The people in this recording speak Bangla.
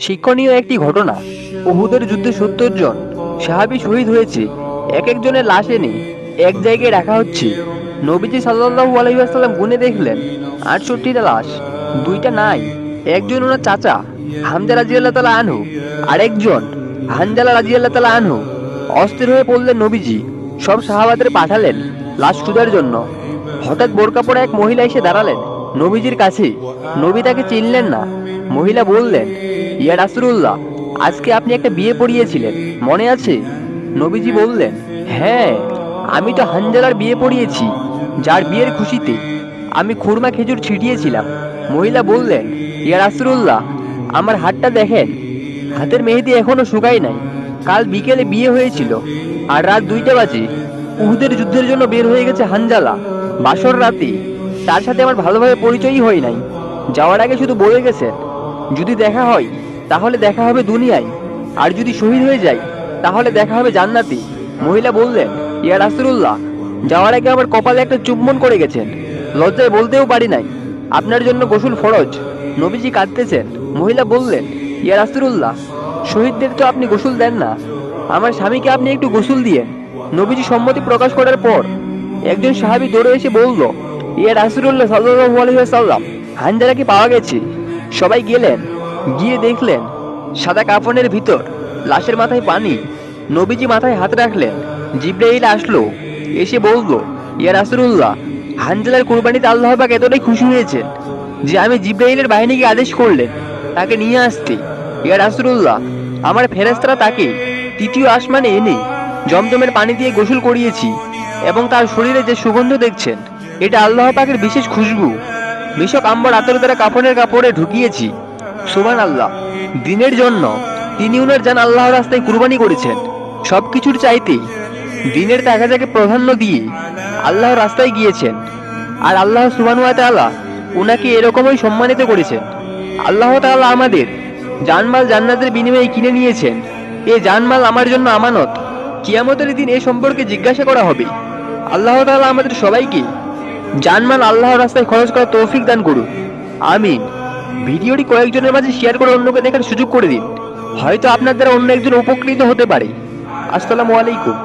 শিক্ষণীয় একটি ঘটনা। উহুদের যুদ্ধে সত্তর জন সাহাবি শহীদ হয়েছে। এক একজনের লাশ এনে এক জায়গায় রাখা হচ্ছে। নবীজি সাল্লাল্লাহু আলাইহি ওয়াসাল্লাম গুনে দেখলেন, আটষট্টিটা লাশ, দুইটা নাই। একজন ওনার চাচা, হামজা রাজিয়াল্লাহ তালা আনহু। আরেকজন, হানজালা রাজিয়াল্লাহ তালা আনহু। অস্থির হয়ে পড়লেন নবীজি। সব সাহাবাদের পাঠালেন লাশ খুঁজার জন্য। হঠাৎ বোরকা পরা এক মহিলা এসে দাঁড়ালেন নবীজির কাছে। নবী তাকে চিনলেন না। মহিলা বললেন ইয়া রাসূলুল্লাহ, আজকে আপনি একটা বিয়ে পড়িয়েছিলেন, মনে আছে? নবীজি বললেন হ্যাঁ আমি তো হানজালার বিয়ে পড়িয়েছি, যার বিয়ের খুশিতে আমি খুরমা খেজুর ছিটিয়েছিলাম। মহিলা বললেন, ইয়া রাসূলুল্লাহ, আমার হাতটা দেখেন, হাতের মেহেদি এখনও শুকায় নাই, কাল বিকেলে বিয়ে হয়েছিল, আর রাত দুইটা বাজে, উহুদের যুদ্ধের জন্য বের হয়ে গেছে হানজালা। বাসর রাতে, তার সাথে আমার ভালোভাবে পরিচয়ই হয় নাই, যাওয়ার আগে শুধু বলে গেছেন, যদি দেখা হয় তাহলে দেখা হবে দুনিয়ায়। আর যদি শহীদ হয়ে যায়, তাহলে দেখা হবে জান্নাতে। মহিলা বললেন, ইয়া রাসূলুল্লাহ, যাওয়ার আগে আমার কপালে একটা চুম্বন করে গেছেন। লজ্জায় বলতেও পারি নাই, আপনার জন্য গোসল ফরজ। নবীজি কাঁদতেছেন। মহিলা বললেন, ইয়া রাসূলুল্লাহ, শহীদদের তো আপনি গোসল দেন না। আমার স্বামীকে আপনি একটু গোসল দিয়েন। নবীজি সম্মতি প্রকাশ করার পর, একজন সাহাবী দৌড়ে এসে বলল, ইয়া রাসূলুল্লাহ সাল্লাল্লাহু আলাইহি ওয়াসাল্লাম হানজালাকে পাওয়া গেছে। সবাই গেলেন। গিয়ে দেখলেন, সাদা কাফনের ভিতর, লাশের মাথায় পানি। নবীজি মাথায় হাত রাখলেন। জিব্রাইল আসলো, এসে বলল, ইয়া রাসূলুল্লাহ, হানজালার কুরবানিতে আল্লাহ পাক এতটাই খুশি হয়েছেন যে আমি জিব্রাইলের বাহিনীকে আদেশ করলেন, তাকে নিয়ে আসতে। ইয়া রাসূলুল্লাহ, আমার ফেরেশতারা তাকে তৃতীয় আসমানে এনে জমজমের পানি দিয়ে গোসল করিয়েছি এবং তার শরীরে যে সুগন্ধ দেখছেন, এটা আল্লাহ পাকের বিশেষ খুশবু। মিশক আম্বর আতর দ্বারা কাপড়ের কাপড়ে ঢুকিয়েছি। সুমান আল্লাহ দিনের জন্য তিনি উনার যান আল্লাহর রাস্তায় কুরবানি করেছেন। সব কিছুর চাইতে দিনের তাগাজাকে প্রাধান্য দিয়ে আল্লাহর রাস্তায় গিয়েছেন। আর আল্লাহ সুবান তাআলা উনাকে এরকমই সম্মানিত করেছেন। আল্লাহ তাআলা আমাদের জানমাল জান্নাতের বিনিময়ে কিনে নিয়েছেন। এ জানমাল আমার জন্য আমানত। কিয়ামতের দিন এ সম্পর্কে জিজ্ঞাসা করা হবে। আল্লাহ তাআলা আমাদের সবাইকে জানমাল আল্লাহর রাস্তায় খরচ করা তৌফিক দান করুন। আমিন। ভিডিওটি কয়েকজনের মাঝে শেয়ার করে অন্যকে দেখার সুযোগ করে দিন। হয়তো আপনার দ্বারা অন্য একজন উপকৃত হতে পারে। আসসালামু আলাইকুম।